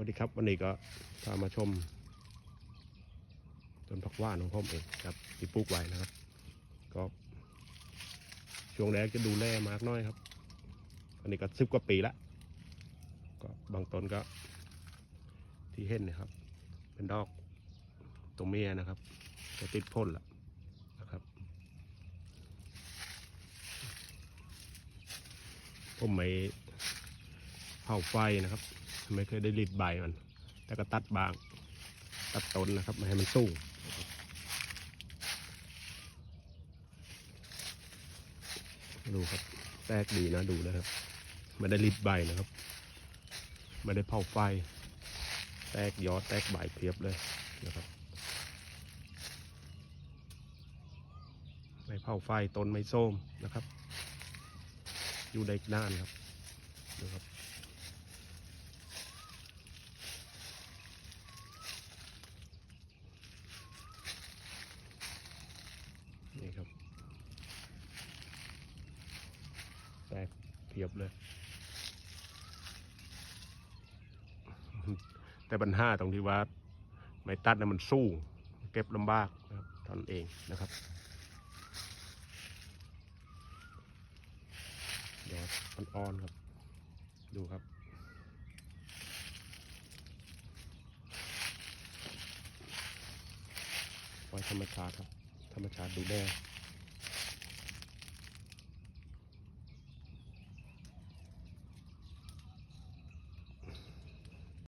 วัสดีครับวันนี้ก็พามาชมต้นผักว่านของผมเองครับที่ปลูกไว้นะครับ ก็ช่วงแรกจะดูแลมากน้อยครับอันนี้ก็สิบกว่าปีละก็บางต้นก็ที่เห็นนะครับ เป็นดอกตัวเมียนะครับจะติดพ่นละนะครับ ผมไม่เผาไฟนะครับ ไม่เคยได้รีดใบมัน แต่ก็ตัดบาง ตัดต้นนะครับไม่ให้มันสูงดูครับ แตกดีนะดูนะครับไม่ได้รีดใบนะครับไม่ได้เผาไฟ แตกยอดแตกใบเพียบเลยนะครับไม่เผาไฟต้นไม่ส้มนะครับ อยู่ได้นานครับนะครับ นี่ครับ แตกเพียบเลย แต่ปัญหาตรงที่ว่า ไม้ตัดนะมันสู้ เก็บลำบากนะครับเท่านเองนะครับเดี๋ยวอ่อนๆครับ ดูครับไว้ธรรมชาติครับ ธรรมชาติดูแล